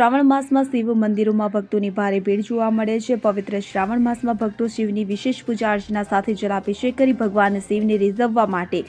શ્રાવણ માસમાં શિવ મંદિરોમાં ભક્તોની ભારે ભીડ જોવા મળે છે. પવિત્ર શ્રાવણ માસમાં ભક્તો શિવની વિશેષ પૂજા અર્ચના સાથે જલાભિષેક કરી ભગવાન શિવને રીઝવવા માટે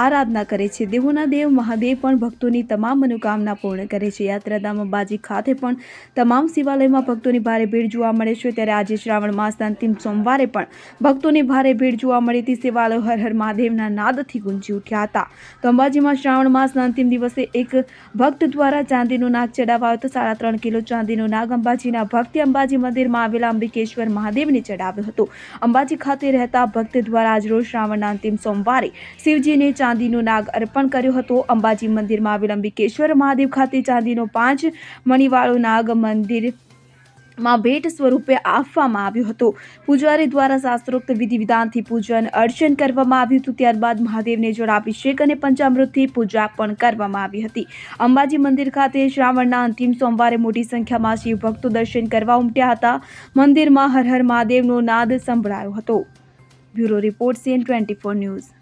આરાધના કરે છે. દેવોના દેવ મહાદેવ પણ ભક્તોની તમામ મનોકામના પૂર્ણ કરે છે. યાત્રાધામ અંબાજી ખાતે પણ તમામ શિવાલયમાં ભક્તોની ભારે ભીડ જોવા મળે છે. ત્યારે આજે શ્રાવણ માસના અંતિમ સોમવારે પણ ભક્તોની ભારે ભીડ જોવા મળી હતી. શિવાલયો હર હર મહાદેવના નાદથી ગુંજી ઉઠ્યા હતા. તો અંબાજીમાં શ્રાવણ માસના અંતિમ દિવસે એક ભક્ત દ્વારા ચાંદીનું નાગ ચડાવાયો હતો. સાડા ત્રણ કિલો ચાંદીનું નાગ અંબાજીના ભક્તિ અંબાજી મંદિરમાં આવેલા અંબિકેશ્વર મહાદેવને ચડાવ્યો હતો. અંબાજી ખાતે રહેતા ભક્ત દ્વારા આજરોજ શ્રાવણના અંતિમ સોમવારે શિવજીને ચાંદીનો નાગ અર્પણ કર્યો હતો. અંબાજી મંદિરમાં આવેલ મહાદેવ ખાતે ચાંદીનો પાંચ મણીવાળો નાગ મંદિરમાં ભેટ સ્વરૂપે આપવામાં આવ્યો હતો. પૂજારી દ્વારા શાસ્ત્રોક્ત વિધિ વિધાનથી પૂજન અર્ચન કરવામાં આવ્યું હતું. ત્યારબાદ મહાદેવને જળાભિષેક અને પંચામૃતથી પૂજા પણ કરવામાં આવી હતી. અંબાજી મંદિર ખાતે શ્રાવણના અંતિમ સોમવારે મોટી સંખ્યામાં શિવભક્તો દર્શન કરવા ઉમટ્યા હતા. મંદિરમાં હર હર મહાદેવનો નાદ સંભળાયો હતો. Bureau report CN twenty four news.